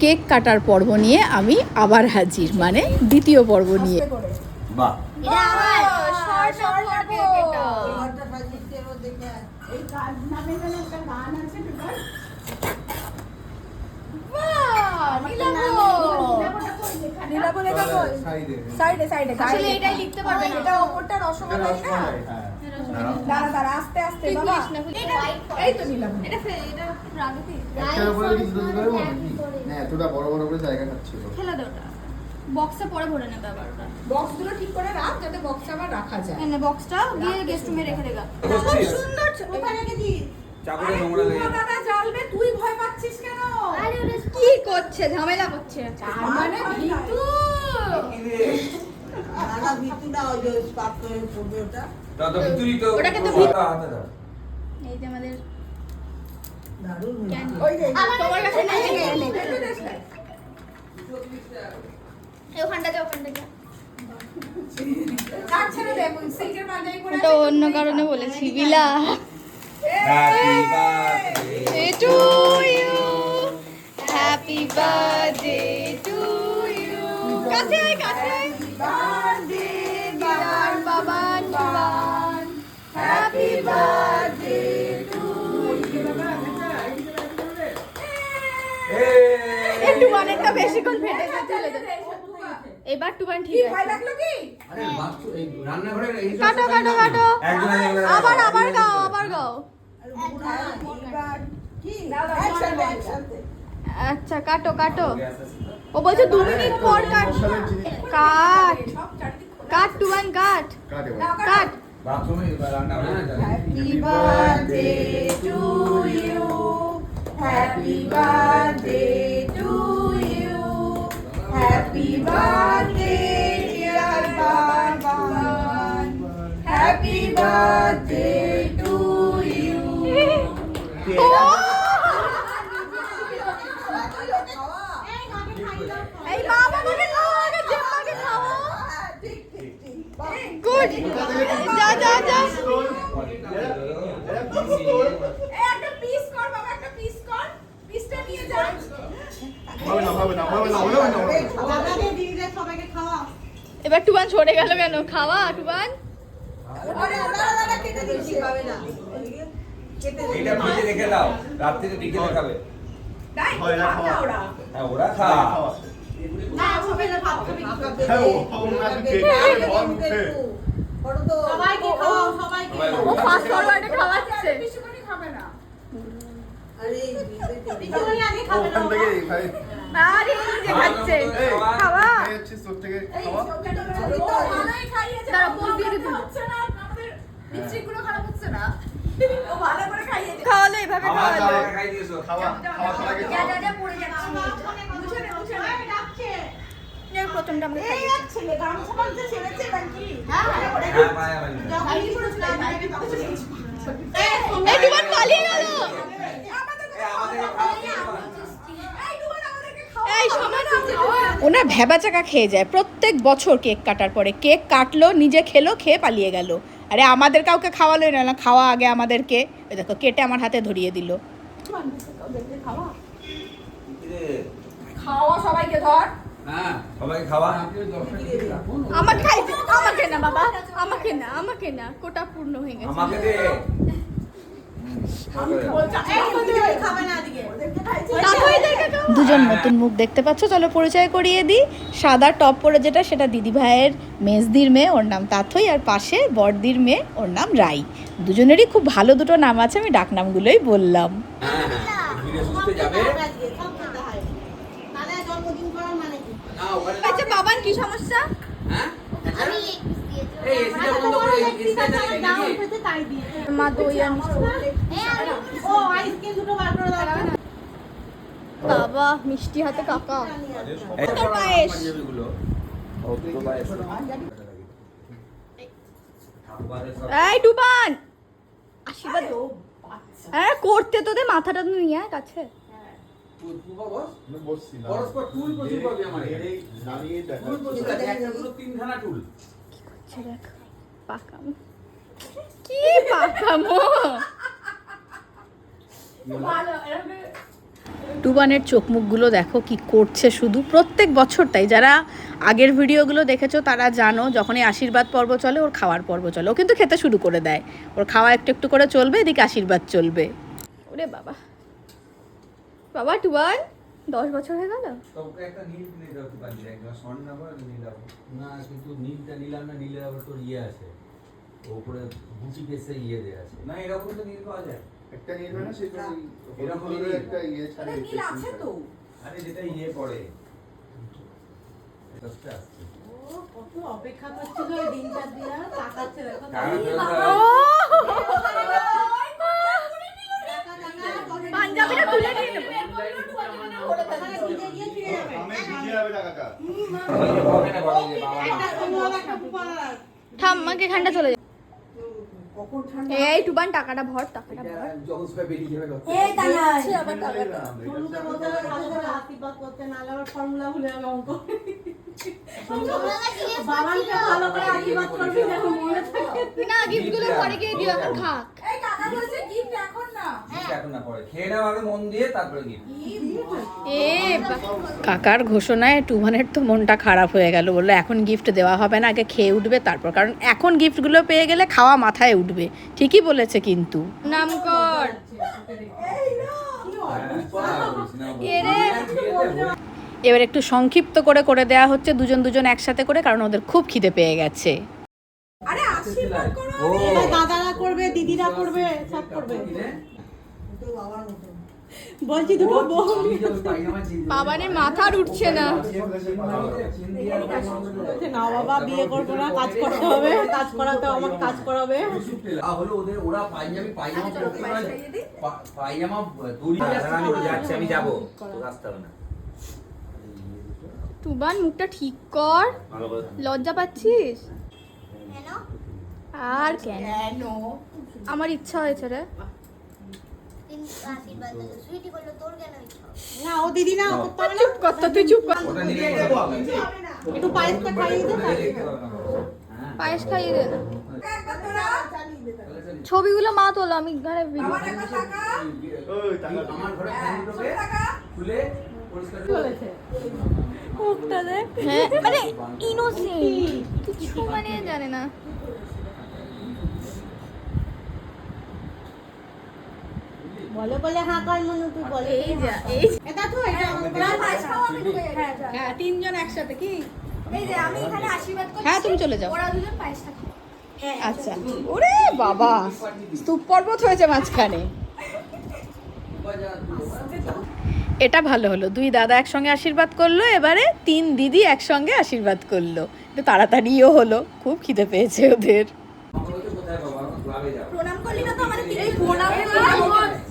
Cake কাটার পর্ব নিয়ে আমি আবার হাজির মানে দ্বিতীয় পর্ব নিয়ে? সাইডে সাইডে আসলে লিখতে পারবে এটা ওপরটা রসমালাই না দাঁড়া দাঁড়া আস্তে আস্তে বাবা। এই তো নীলাভ এটা এটা না এতটা বড় বড় করে জায়গা খাচ্ছিল ফেলে দে ওটা বক্সে পরে ভরে নেবে আবার ওটা। বক্সগুলো ঠিক করে রাখ যাতে বক্সে আবার রাখা যায়। এনে বক্সটা দিয়ে গেস্ট রুমে রেখে দেগা খুব সুন্দর কোথায় রেখেছিস চাকুরে নোংরা লেগে দাদা জ্বালবে তুই ভয় পাচ্ছিস কেন? কি করছে? ঝামেলা করছে। মানে ভিতু। দাদা ভিতু না ওই যে স্পার্ক করে পড়বে ওটা। তত ভিতরি তো ওটাকে তো হাতে হাতে এই যে আমাদের ওটা অন্য কারণে বলেছি বিলা। Birthday to you happy birthday to birthday অনেকটা বেশিক্ষণ ফেটে চলে যাচ্ছে এবার টুবান ঠিক আছে। ভয় লাগল কি? আরে বাথরুম এই রান্নাঘরে এই কাটো কাটো কাটো। আবার আবার গাও আবার গাও আচ্ছা কাটো কাটো। ও বলছে দু মিনিট পর কাট। কাট। কাট কাট। কাটে নাও, কাটো। কাট। বাথরুমে রান্না হয় না Happy birthday গুড যা যা যা একটা piece কর বাবা, একটা piece কর। piece-টা নিয়ে যা। হবে না হবে না হবে না হবে না দাদাকে দিয়ে সবাইকে খাওয়া এবার টুবান সরে গেল কেন খাওয়া টুবান ওরে, দাঁড়া, দাঁড়া, কেটে দিচ্ছি। পাবে না ওইদিকে কেটে দে এটা ফ্রিজে রেখে দাও রাত্রিতে বিকেলে খাবে তাই, হয় খাওয়া। হ্যাঁ না হবে না ভাত খাবি হ্যাঁ, বল সবাইকে খাওয়াও সবাইকে সবাই ও ফাস্ট ফরওয়ার্ডে খাওয়াচ্ছে বেশিক্ষণই খাবে না। আরে আগে ও, ওখান থেকে এই ভাই আরে এই যে খাচ্ছে খাওয়া এই হচ্ছে তোর থেকে খাওয়া ভালোই খাইয়েছে। দাঁড়া, পোজ দিয়ে দিবি। হচ্ছে না, আমাদের lipstick-গুলো খারাপ হচ্ছে না। ও ভালো করে খাইয়েছে। খাওয়ালো এভাবে আমার খাওয়া খাওয়া খাওয়া যা, যা, পড়ে যাচ্ছি। ছেড়েছে নাকি? হ্যাঁ। সময় ওনার ভেবাচাকা খেয়ে যায়। প্রত্যেক বছর কেক কাটার পরে কেক কাটলো নিজে খেলো খেয়ে পালিয়ে গেল। আরে আমাদের কাউকে খাওয়ালোই না খাওয়া আগে আমাদেরকে। দেখো কেটে আমার হাতে ধরিয়ে দিল। খাওয়া? সবাইকে ধর। হ্যাঁ সবাই খাওয়া। আমাকে খাইতে আমাকে না বাবা আমাকে না আমাকে না কোটা পূর্ণ হয়ে গেছে। আমাকে দে। খাবে না আজকে তাড়াতাড়ি খাও। দুজন নতুন মুখ দেখতে পাচ্ছ? চলো পরিচয় করিয়ে দিই। সাদা টপ পরে যেটা সেটা দিদি ভাইয়ের মেজদির মেয়ে ওর নাম তাথই আর পাশে বড়দির মেয়ে ওর নাম রাই। দুজনেরই খুব ভালো দুটো নাম আছে আমি ডাকনামগুলোই বললাম। দিবি উঠেছে তাই দিয়ে মা দই আমি ও আইসক্রিম দুটো বার করে দাও। বাবা মিষ্টি হাতে কাকা। এই তোর পায়েস। তো পায়েস এই টুবান আশীর্বাদ হ্যাঁ করতে তোদের মাথাটা তো নিয়ে কাছে। পরস্পর টুল প্রচুর পাবি আমার এখানে। এই দাঁড়িয়ে দেখা টুল প্রচুর একটা দুটো তিনখানা টুল আচ্ছা পাকামো। কি পাকামো? ভালো টুবানের চোখ মুখগুলো দেখো কি করছে শুধু। প্রত্যেক বছর তাই। যারা আগের ভিডিওগুলো দেখেছ তারা জানো যখনই আশীর্বাদ পর্ব চলে ওর খাওয়ার পর্ব চলে। ও কিন্তু খেতে শুরু করে দেয়। ওর খাওয়া একটু একটু করে চলবে এদিকে আশীর্বাদ চলবে। ওরে বাবা। বাবা টুবান দশ বছর হয়ে গেল? তোকে একটা নীল কিনে দাও তুই পারবি একবার স্বর্ণ আবার নীল দাও। না কিন্তু নীলটা নিলাম না নীলের আবার তোর ইয়ে আছে। ওপরে বুটি ইয়ে দেয়া আছে। না এরকম তো নীল পাওয়া যায়। একটা না সেটা এরকম একটা ইয়ে ছাড়ে নীল আছে তো। আরে যেটা ইয়ে পড়ে। দশটা আসছে। কত অপেক্ষা করছিল এই দিনটা দিয়ে তাকাচ্ছে দেখো টাকা ফেরত ও! দাও। পাঞ্জাবিটা তুলে নিয়ে যাবে যাবে আমাকে এখানটা চলে যা। কখন ঠান্ডা এই টুবান টাকাটা ভর টাকাটা ভর। যাবে যাবে পরে গিয়ে দিও এখন খাক। এই গিফট এখন মন দিয়ে কাকার ঘোষণায় টুবানের তো মনটা খারাপ হয়ে গেল বলল এখন গিফট দেওয়া হবে না আগে খেয়ে উঠবে তারপর। কারণ এখন গিফটগুলো পেয়ে গেলে খাওয়া মাথায় উঠবে। ঠিকই বলেছে কিন্তু। নাম কর এবার একটু সংক্ষিপ্ত করে করে দেওয়া হচ্ছে দুজন দুজন একসাথে করে কারণ ওদের খুব খিদে পেয়ে গেছে। দাদারা করবে দিদিরা করবে সব করবে। বলছি দুটো বাবানের মাথার উঠছে না। না বাবা বিয়ে করব না কাজ করতে হবে কাজ করাতে আমাকে কাজ করাবে। হলো ওদের ওরা পায়জামা পায়জামা দড়ি আমি যাচ্ছি আমি যাব। হবে না। টুবান মুখটা ঠিক কর। লজ্জা পাচ্ছিস? আর কেন? আমার ইচ্ছা হয়েছে রে। না ও দিদি না ও করতে হবে না। চুপ কর তুই চুপ কর। ওটা নিয়ে যেতে হবে। একটু পায়েসটা খাইয়ে। হ্যাঁ। পায়েস খাইয়ে দে। ছবিগুলো মা তোলো আমি ঘরে ভিডিও খুলে দেখ। হ্যাঁ মানে ইনোসেন্ট কিছু মানে জানে না। বলে বলে হ্যাঁ মনু তুই বলে এই যা এই এটা তো এটা আমার তোরা পায়েস আমি ঢুকে যাই হ্যাঁ তিনজন একসাথে কি? এই যে আমি এখানে আশীর্বাদ করছি। হ্যাঁ তুমি চলে যাও। ওরা দুজন পায়েসটা খাও আচ্ছা। ওরে বাবা স্তূপ পর্বত হয়েছে মাঝখানে। এটা ভালো হলো। দুই দাদা একসঙ্গে আশীর্বাদ করল এবারে তিন দিদি একসঙ্গে আশীর্বাদ করল। একটু তাড়াতাড়িও হলো খুব খিদে পেয়েছে ওদের। প্রণাম করলি না তো আমাদের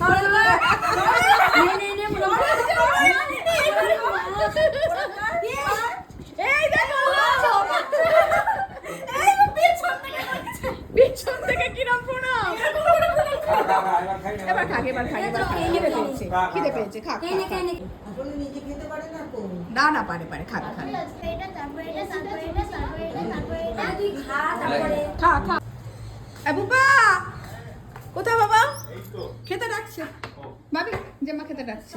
নে নে এবার খাক এবার খাক এবার খাক খিদে পেয়েছে খিদে পেয়েছে খাক খাক, খাক। পারে না না না পারে খাবে খা খা বুবা কোথায় বাবা? খেতে ডাকছে। ভাবি যে মা খেতে ডাকছে।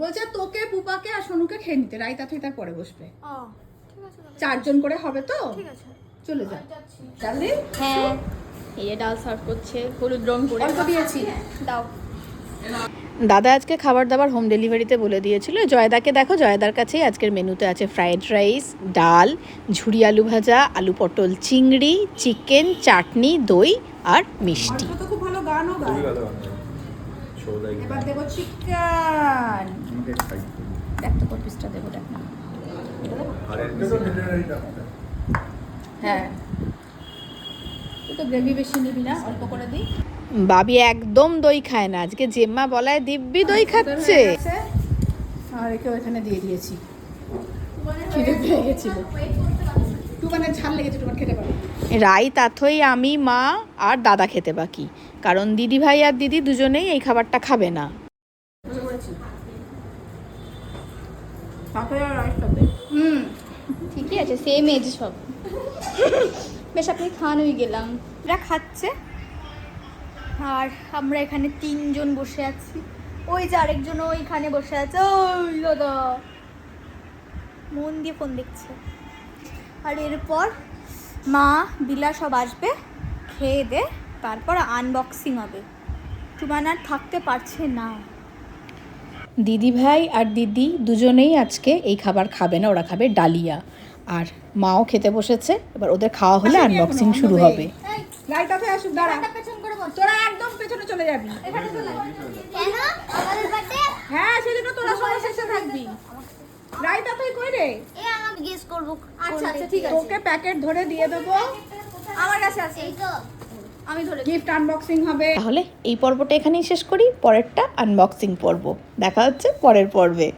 বলছে তোকে পুপাকে আর সোনুকে খেয়ে নিতে। রাইতা থেকে তার পরে বসবে। চারজন করে হবে তো? চলে যা। চাল হ্যাঁ। এই ডাল সার্ভ করছে হলুদ রং করে। দিয়েছি। দাও। দাদা আজকে খাবার দাবার হোম ডেলিভারিতে বলে দিয়েছিল। জয়দাকে দেখো জয়দার কাছেই আজকের মেনুতে আছে ফ্রায়েড রাইস ডাল ঝুরি আলু ভাজা আলু পটল চিংড়ি চিকেন চাটনি দই আর মিষ্টি। খুব ভালো গানও এবার দেবো চিকেন আমাকে খাই। দেখ তো কত পিসটা দেবো দেখ না। এটা তো ভেটেরিনারিটা হ্যাঁ। তুই তো গ্রেভি বেশি নিবি না অল্প করে দিই। বাবি একদম দই খায় না। আজকে জেম্মা বলায় দিব্যি দই খাচ্ছে। আর একে ওখানে দিয়ে দিয়েছি। রাই তাথই আমি মা আর দাদা খেতে বাকি। কারণ দিদি ভাই আর দিদি দুজনেই এই খাবারটা খাবে না। হুম। ঠিকই আছে সেম এজ সব। বেশ আপনি খাওয়ানোই গেলাম। এরা খাচ্ছে। আর আমরা এখানে তিনজন বসে আছি। ওই যে আরেকজন ওইখানে বসে আছে। ওই দাদা। মন দিয়ে ফোন দেখছে। আর এরপর মা বিলা সব আসবে খেয়ে দে তারপর আনবক্সিং হবে। তুমান আর থাকতে পারছে না। দিদি ভাই আর দিদি দুজনেই আজকে এই খাবার খাবে না ওরা খাবে ডালিয়া। আর মাও খেতে বসেছে এবার ওদের খাওয়া হলে আনবক্সিং শুরু হবে। তোরা একদম পেছনে চলে যাবি। হ্যাঁ সেজন্য তোরা সবাই শেষে থাকবি। লাইট অফে কই রে? গেস করব আচ্ছা আচ্ছা ঠিক আছে। তোকে প্যাকেট ধরে দিয়ে দেবো। আমার কাছে আছে। এই তো আমি ধরে গিফট আনবক্সিং হবে। তাহলে এই পর্বটা এখানেই শেষ করি পরেরটা আনবক্সিং পর্ব। দেখা হচ্ছে পরের পর্বে।